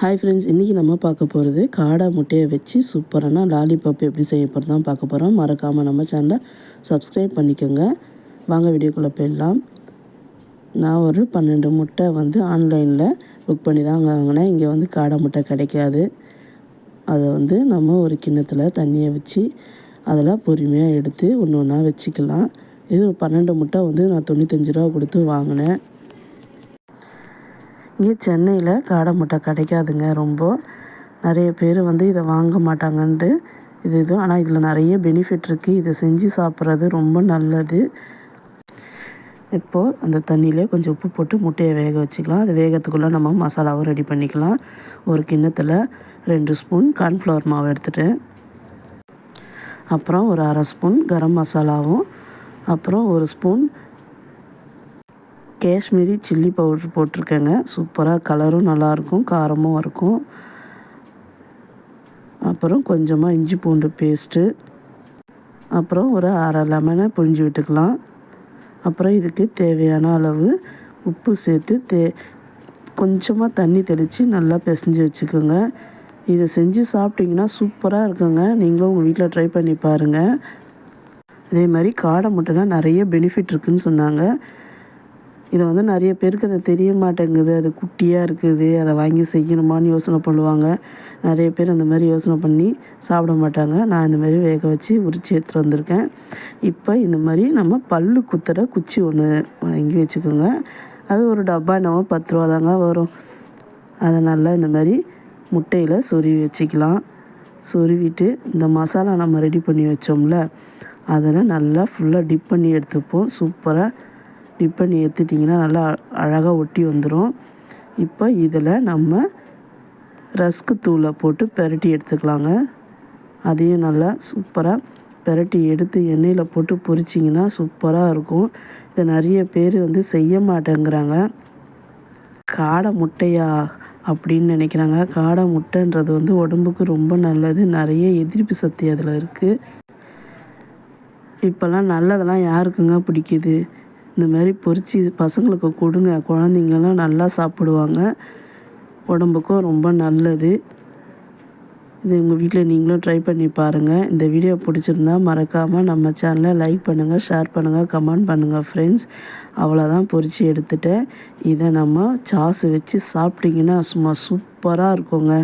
Hi friends இன்றைக்கி நம்ம பார்க்க போகிறது காடை முட்டையை வச்சு சூப்பரான லாலிபாப் எப்படி செய்ய தான் பார்க்க போகிறோம் மறக்காமல் நம்ம சேனலை சப்ஸ்கிரைப் பண்ணிக்கோங்க. வாங்க வீடியோக்குள்ளே போயிடலாம். நான் ஒரு பன்னெண்டு முட்டை வந்து ஆன்லைனில் புக் பண்ணி தான் வாங்கினேன். இங்கே வந்து காடை முட்டை கிடைக்காது. அதை வந்து நம்ம ஒரு கிண்ணத்தில் தண்ணியை வச்சு அதெல்லாம் பொறுமையாக எடுத்து ஒன்று ஒன்றா வச்சுக்கலாம். இது ஒரு பன்னெண்டு முட்டை வந்து நான் தொண்ணூத்தஞ்சு ரூபா கொடுத்து வாங்கினேன். இங்கே சென்னையில் காடை முட்டை கிடைக்காதுங்க ரொம்ப. நிறைய பேர் வந்து இதை வாங்க மாட்டாங்கன்ட்டு இது இது. ஆனால் இதில் நிறைய பெனிஃபிட் இருக்குது இதை செஞ்சு சாப்பிட்றது ரொம்ப நல்லது. இப்போது அந்த தண்ணியிலே கொஞ்சம் உப்பு போட்டு முட்டையை வேக வச்சுக்கலாம். அது வேகத்துக்குள்ளே நம்ம மசாலாவும் ரெடி பண்ணிக்கலாம். ஒரு கிண்ணத்தில் ரெண்டு ஸ்பூன் கார்ன்ஃப்ளவர் மாவு எடுத்துகிட்டு அப்புறம் ஒரு அரை ஸ்பூன் கரம் மசாலாவும். அப்புறம் ஒரு ஸ்பூன் காஷ்மீரி சில்லி பவுட்ரு போட்டிருக்கேங்க. சூப்பராக கலரும் நல்லாயிருக்கும் காரமும் இருக்கும். அப்புறம் கொஞ்சமாக இஞ்சி பூண்டு பேஸ்ட்டு. அப்புறம் ஒரு அரை லெமனை புழிஞ்சு விட்டுக்கலாம். அப்புறம் இதுக்கு தேவையான அளவு உப்பு சேர்த்து தே கொஞ்சமாக தண்ணி தெளித்து நல்லா பிசைஞ்சு வச்சுக்கோங்க. இதை செஞ்சு சாப்பிட்டிங்கன்னா சூப்பராக இருக்குங்க. நீங்களும் உங்கள் வீட்டில் ட்ரை பண்ணி பாருங்கள் அதே மாதிரி காடை முட்டைனா நிறைய பெனிஃபிட் இருக்குதுன்னு சொன்னாங்க. இதை வந்து நிறைய பேருக்கு அது தெரிய மாட்டேங்குது. அது குட்டியாக இருக்குது. அதை வாங்கி செய்யணுமான்னு யோசனை பண்ணுவாங்க. நிறைய பேர் அந்த மாதிரி யோசனை பண்ணி சாப்பிட மாட்டாங்க. நான் இந்த மாதிரி வேக வச்சு உரிச்சு எடுத்துகிட்டு வந்திருக்கேன். இப்போ இந்த மாதிரி நம்ம பல்லு குத்துற குச்சி ஒன்று வாங்கி வச்சுக்கோங்க. அது ஒரு டப்பா நம்ம பத்து ரூபா தாங்க வரும். அதை நல்லா இந்த மாதிரி முட்டையில் சொருவி வச்சுக்கலாம். சொருவிட்டு இந்த மசாலா நம்ம ரெடி பண்ணி வச்சோம்ல அதில் நல்லா ஃபுல்லாக டிப் பண்ணி எடுத்துப்போம். சூப்பராக டிப் பண்ணி எடுத்துட்டிங்கன்னா நல்லா அழகாக ஒட்டி வந்துடும் இப்போ இதில் நம்ம ரஸ்க்கு தூளை போட்டு பெரட்டி எடுத்துக்கலாங்க. அதையும் நல்லா சூப்பராக பெரட்டி எடுத்து எண்ணெயில் போட்டு பொரிச்சிங்கன்னா சூப்பராக இருக்கும். இதை நிறைய பேர் வந்து செய்ய மாட்டேங்கிறாங்க. காடை முட்டையா அப்படின்னு நினைக்கிறாங்க. காடை முட்டைன்றது வந்து உடம்புக்கு ரொம்ப நல்லது. நிறைய எதிர்ப்பு சக்தி அதில் இருக்குது இப்போல்லாம் நல்லதெல்லாம் யாருக்குங்க பிடிக்குது? இந்த மாதிரி பொறிச்சு பசங்களுக்கு கொடுங்க. குழந்தைங்கள்லாம் நல்லா சாப்பிடுவாங்க. உடம்புக்கும் ரொம்ப நல்லது. இது உங்கள் வீட்டில் நீங்களும் ட்ரை பண்ணி பாருங்கள் இந்த வீடியோ பிடிச்சிருந்தா மறக்காமல் நம்ம சேனலை லைக் பண்ணுங்கள் ஷேர் பண்ணுங்கள் கமெண்ட் பண்ணுங்கள் ஃப்ரெண்ட்ஸ் அவ்வளோதான் பொறிச்சு எடுத்துட்டேன். இதை நம்ம சாஸு வச்சு சாப்பிட்டிங்கன்னா சும்மா சூப்பராக இருக்குங்க.